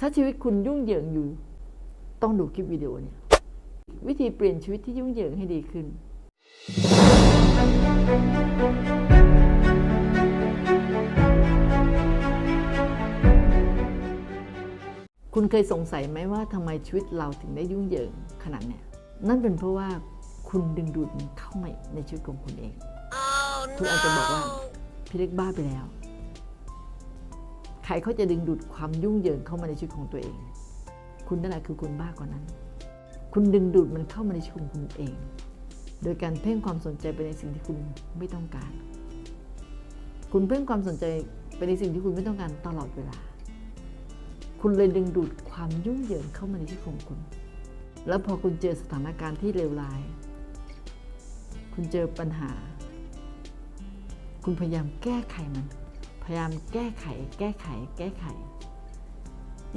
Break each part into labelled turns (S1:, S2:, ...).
S1: ถ้าชีวิตคุณยุ่งเหยิงอยู่ ต้องดูคลิปวิดีโอเนี่ยวิธีเปลี่ยนชีวิตที่ยุ่งเหยิงให้ดีขึ้น คุณเคยสงสัยไหมว่าทำไมชีวิตเราถึงได้ยุ่งเหยิงขนาดเนี้ยนั่นเป็นเพราะว่าคุณดึงดูดมันเข้ามาในชีวิตของคุณเองคุณอาจจะบอกว่าพี่เล็กบ้าไปแล้วใครเขาจะดึงดูดความยุ่งเหยิงเข้ามาในชีวิตของตัวเอง คุณนั่นแหละคือคุณบ้ากว่านั้น คุณดึงดูดมันเข้ามาในชีวิตของคุณเอง โดยการเพ่งความสนใจไปในสิ่งที่คุณไม่ต้องการ คุณเพ่งความสนใจไปในสิ่งที่คุณไม่ต้องการตลอดเวลา คุณเลยดึงดูดความยุ่งเหยิงเข้ามาในชีวิตของคุณ แล้วพอคุณเจอสถานการณ์ที่เลวร้าย คุณเจอปัญหา คุณพยายามแก้ไขมัน ยายามแก้ไข แก้ไข แก้ไข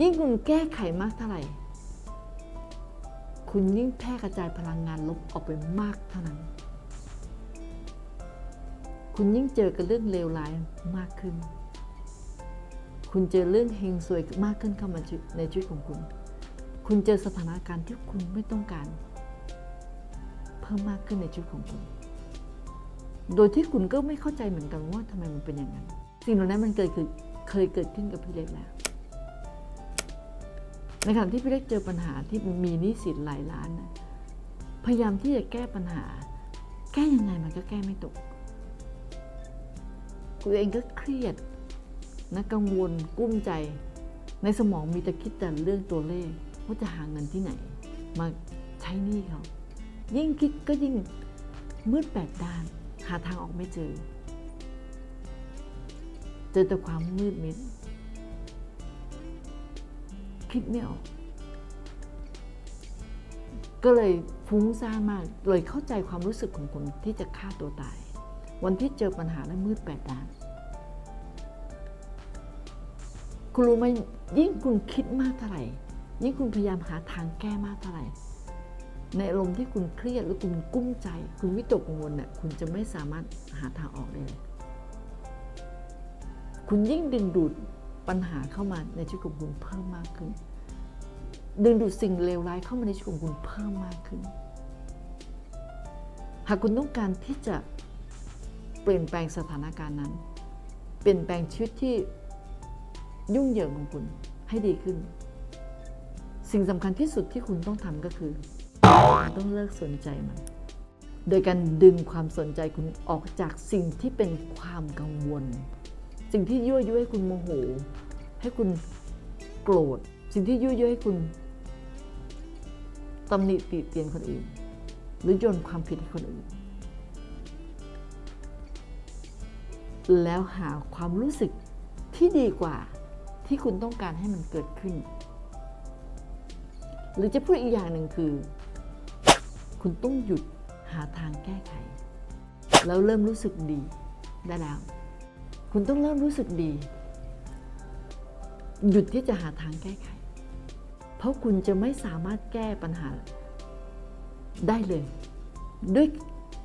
S1: ยิ่งคุณแก้ไขมากเท่าไหร่ คุณยิ่งแพร่กระจายพลังงานลบออกไปมากเท่านั้น คุณยิ่งเจอกับเรื่องเลวร้ายมากขึ้น คุณเจอเรื่องเฮงซวยมากขึ้นเข้ามาในชีวิตของคุณ คุณเจอสถานการณ์ที่คุณไม่ต้องการ เพิ่มมากขึ้นในชีวิตของคุณโดยที่คุณก็ไม่เข้าใจเหมือนกันว่าทำไมมันเป็นอย่างนั้น สิ่งเหล่านั้นมันเกิดคือเคยเกิดขึ้นกับพี่เล็กแล้วในขณะที่พี่เล็กเจอปัญหาที่มีหนี้สินหลายล้านนะพยายามที่จะแก้ปัญหา แก้ยังไงมันก็แก้ไม่ตกตัวเองก็เครียดนะกังวลกุ้มใจ ในสมองมีแต่คิดแต่เรื่องตัวเลขว่าจะหาเงินที่ไหน มาใช้หนี้เขา ยิ่งคิดก็ยิ่งมืดแปดด้าน หาทางออกไม่เจอ เจอแต่ความมืดมิด คิดไม่ออก ก็เลยฟุ้งซ่านมาก เลยเข้าใจความรู้สึกของคนที่จะฆ่าตัวตาย วันที่เจอปัญหาแล้วมืดแปดด้าน คุณรู้ไหมยิ่งคุณคิดมากเท่าไหร่ ยิ่งคุณพยายามหาทางแก้มากเท่าไหร่ในอารมณ์ที่คุณเครียดหรือคุณกุ้มใจ คุณวิตกกังวลเนี่ยคุณจะไม่สามารถหาทางออกได้เลย คุณยิ่งดึงดูดปัญหาเข้ามาในชีวิตของคุณเพิ่มมากขึ้น ดึงดูดสิ่งเลวร้ายเข้ามาในชีวิตของคุณเพิ่มมากขึ้น หากคุณต้องการที่จะเปลี่ยนแปลงสถานการณ์นั้น เปลี่ยนแปลงชีวิตที่ยุ่งเหยิงของคุณให้ดีขึ้น สิ่งสำคัญที่สุดที่คุณต้องทำก็คือต้องเลิกสนใจมัน โดยการดึงความสนใจคุณออกจากสิ่งที่เป็นความกังวล สิ่งที่ยั่วยุให้คุณโมโห ให้คุณโกรธ สิ่งที่ยั่วยุให้คุณตำหนิติเตียนคนอื่น หรือโยนความผิดให้คนอื่น แล้วหาความรู้สึกที่ดีกว่าที่คุณต้องการให้มันเกิดขึ้น หรือจะพูดอีกอย่างหนึ่งคือ คุณต้องหยุดหาทางแก้ไข แล้วเริ่มรู้สึกดีได้แล้ว คุณต้องเริ่มรู้สึกดี หยุดที่จะหาทางแก้ไข เพราะคุณจะไม่สามารถแก้ปัญหาได้เลย ด้วย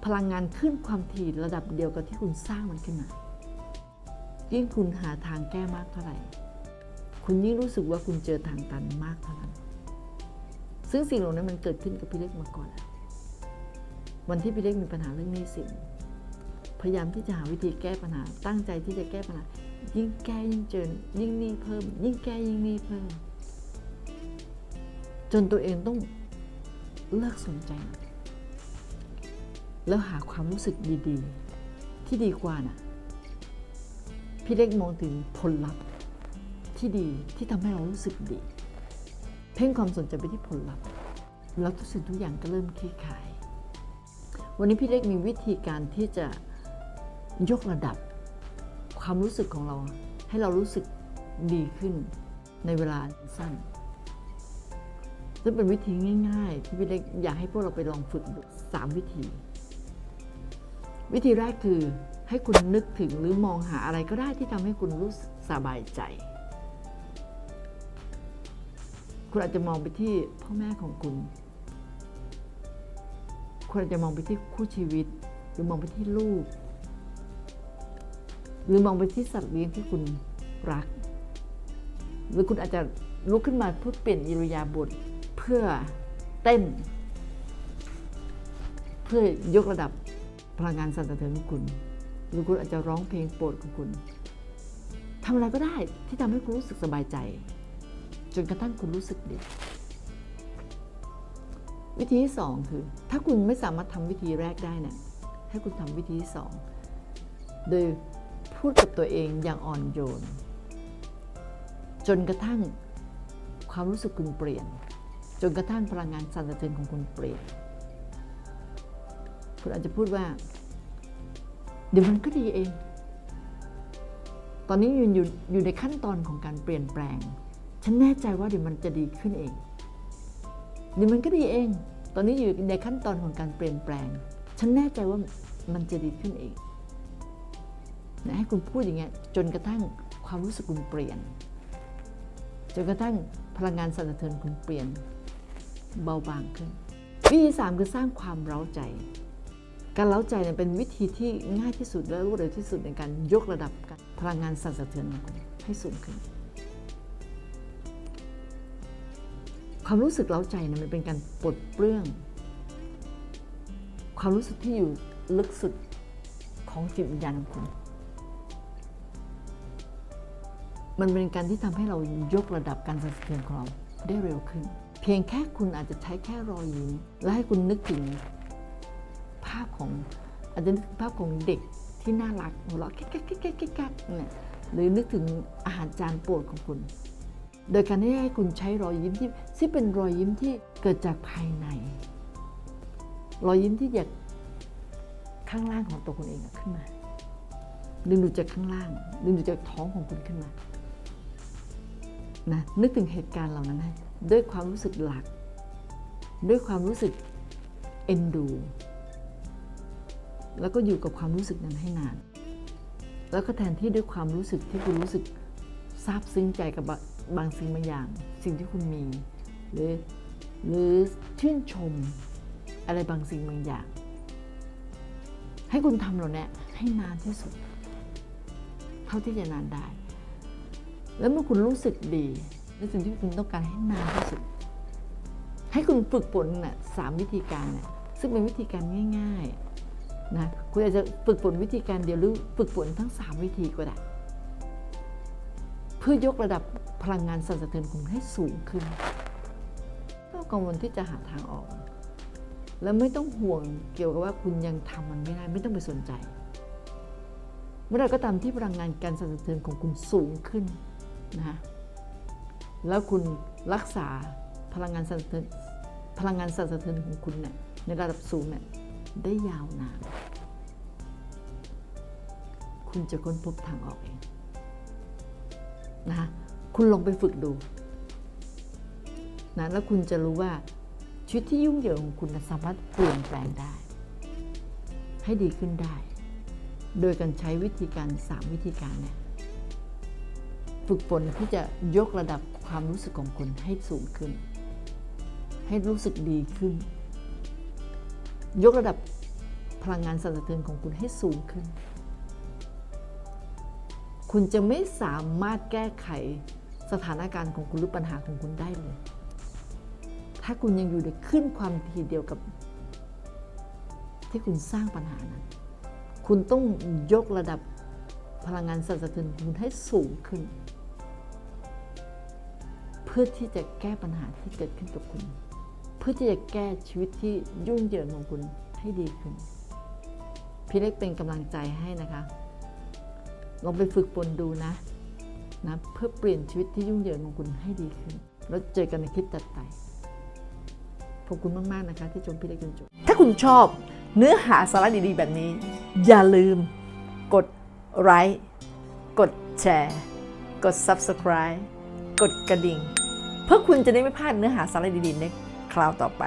S1: พลังงานขึ้นความถี่ระดับเดียวกับที่คุณสร้างมันขึ้นมา ยิ่งคุณหาทางแก้มากเท่าไหร่ คุณยิ่งรู้สึกว่าคุณเจอทางตันมากเท่านั้น ซึ่งสิ่งเหล่านั้นมันเกิดขึ้นกับพี่เล็กมาก่อนแล้ววันที่พี่เล็กมีปัญหาเรื่องหนี้สิน ยายามที่จะหาวิธีแก้ปัญหา ตั้งใจที่จะแก้ปัญหา ยิ่งแก้ยิ่งเจอยิ่งนี้เพิ่ม ยิ่งแก้ยิ่งนี้เพิ่ม จนตัวเองต้องเลิกสนใจ แล้วหาความรู้สึกดีๆ ที่ดีกว่าน่ะ พี่เล็กมองถึงผลลัพธ์ที่ดีที่ทำให้เรารู้สึกดี เพ่งความสนใจไปที่ผลลัพธ์แล้วทุกสิ่งทุกอย่างก็เริ่มคลี่คลายวันนี้พี่เล็กมีวิธีการที่จะ ยกระดับความรู้สึกของเรา ให้เรารู้สึกดีขึ้นในเวลาสั้น ซึ่งเป็นวิธีง่าย ๆ ที่พี่เล็กอยากให้พวกเราไปลองฝึกดูสามวิธี วิธีแรกคือให้คุณนึกถึงหรือมองหาอะไรก็ได้ที่ทำให้คุณรู้สึกสบายใจ คุณอาจจะมองไปที่พ่อแม่ของคุณ คุณอาจจะมองไปที่คู่ชีวิต หรือมองไปที่ลูก หรือมองไปที่สัตว์เลี้ยงที่คุณรัก หรือคุณอาจจะลุกขึ้นมาเพื่อเปลี่ยนอิริยาบถเพื่อเต้น เพื่อยกระดับพลังงานสั่นสะเทือนของคุณ หรือคุณอาจจะร้องเพลงโปรดของคุณทำอะไรก็ได้ที่ทำให้คุณรู้สึกสบายใจ จนกระทั่งคุณรู้สึกดีวิธีที่สองคือ ถ้าคุณไม่สามารถทำวิธีแรกได้เนี่ยให้คุณทำวิธีที่สองโดย พูดกับตัวเองอย่างอ่อนโยน จนกระทั่งความรู้สึกคุณเปลี่ยน จนกระทั่งพลังงานสั่นสะเทือนของคุณเปลี่ยน คุณอาจจะพูดว่า เดี๋ยวมันก็ดีเอง ตอนนี้ยู่อยู่อยู่ในขั้นตอนของการเปลี่ยนแปลง ฉันแน่ใจว่าเดี๋ยวมันจะดีขึ้นเอง เดี๋ยวมันก็ดีเอง ตอนนี้อยู่ในขั้นตอนของการเปลี่ยนแปลง ฉันแน่ใจว่ามันจะดีขึ้นเอง นะให้คุณพูดอย่างเงี้ยจนกระทั่งความรู้สึกคุณเปลี่ยน จนกระทั่งพลังงานสั่นสะเทือนคุณเปลี่ยนเบาบางขึ้น วิธีสามคือสร้างความเร้าใจ การเล้าใจเนี่ยเป็นวิธีที่ง่ายที่สุดและรวดเร็วที่สุดในการยกระดับพลังงานสั่นสะเทือนของคุณให้สูงขึ้น ความรู้สึกเล้าใจเนี่ยมันเป็นการปลดเปลื้อง ความรู้สึกที่อยู่ลึกสุดของจิตวิญญาณของคุณ มันเป็นการที่ทำให้เรายกระดับการสั่นสะเทือนของเราได้เร็วขึ้น เพียงแค่คุณอาจจะใช้แค่รอยยิ้มและให้คุณนึกถึงภาพของอาจจะนึกถึงภาพของเด็กที่น่ารักหัวเราะแก๊กแก๊กแก๊กแก๊กเนี่ยหรือนึกถึงอาหารจานโปรดของคุณ โดยการที่ให้คุณใช้รอยยิ้มที่ที่เป็นรอยยิ้มที่เกิดจากภายใน รอยยิ้มที่อยากข้างล่างของตัวคุณเองขึ้นมาดึงดูดจากข้างล่างดึงดูดจากท้องของคุณขึ้นมา นะนึกถึงเหตุการณ์เหล่านั้นให้ด้วยความรู้สึกหลัก ด้วยความรู้สึกเอ็นดู แล้วก็อยู่กับความรู้สึกนั้นให้นาน แล้วก็แทนที่ด้วยความรู้สึกที่คุณรู้สึกซาบซึ้งใจกับบะบางสิ่งบางอย่าง สิ่งที่คุณมี หรือหรือชื่นชมอะไรบางสิ่งบางอย่าง ให้คุณทำเหล่านี้ให้นานที่สุด เท่าที่จะนานได้ แล้วเมื่อคุณรู้สึกดีในสิ่งที่คุณต้องการให้นานที่สุด ให้คุณฝึกฝนน่ะสามวิธีการน่ะซึ่งเป็นวิธีการง่ายๆนะคุณอาจจะฝึกฝนวิธีการเดียวหรือฝึกฝนทั้ง 3 วิธีก็ได้ เพื่อยกระดับพลังงานสั่นสะเทือนของคุณให้สูงขึ้นก็กังวลที่จะหาทางออก แล้วไม่ต้องห่วงเกี่ยวกับว่าคุณยังทำมันไม่ได้ ไม่ต้องไปสนใจ เมื่อไรก็ตามที่พลังงานการสั่นสะเทือนของคุณสูงขึ้น นะแล้วคุณรักษาพลังงานสั่นสะเทือนพลังงานสั่นสะเทือนของคุณเนี่ยในระดับสูงเนี่ยได้ยาวนาน คุณจะค้นพบทางออกเองนะคุณลองไปฝึกดูนะแล้วคุณจะรู้ว่าชีวิตที่ยุ่งเหยิงของคุณนะสามารถเปลี่ยนแปลงได้ ให้ดีขึ้นได้ โดยการใช้วิธีการ 3 วิธีการเนี่ย ฝึกฝนที่จะยกระดับความรู้สึกของคุณให้สูงขึ้น ให้รู้สึกดีขึ้น ยกระดับพลังงานสั่นสะเทือนของคุณให้สูงขึ้น คุณจะไม่สามารถแก้ไขสถานการณ์ของคุณหรือปัญหาของคุณได้เลย ถ้าคุณยังอยู่ในขึ้นความทีเดียวกับ ที่คุณสร้างปัญหานั้น คุณต้องยกระดับพลังงานสั่นสะเทือนคุณให้สูงขึ้น เพื่อที่จะแก้ปัญหาที่เกิดขึ้นกับคุณ เพื่อที่จะแก้ชีวิตที่ยุ่งเหยิงของคุณให้ดีขึ้น พี่เล็กเป็นกำลังใจให้นะคะลองไปฝึกฝนดูนะนะเพื่อเปลี่ยนชีวิตที่ยุ่งเหยิงของคุณให้ดีขึ้น แล้วเจอกันในคลิปตัดไปขอบคุณมาก ๆ นะคะ ที่ชมพี่เล็กจนจบ ถ้าคุณชอบเนื้อหาสาระดี ๆ แบบนี้ อย่าลืม กดไลค์กดแชร์ กด Subscribe กดกระดิ่ง เพื่อคุณจะได้ไม่พลาดเนื้อหาสาระดีๆในคราวต่อไป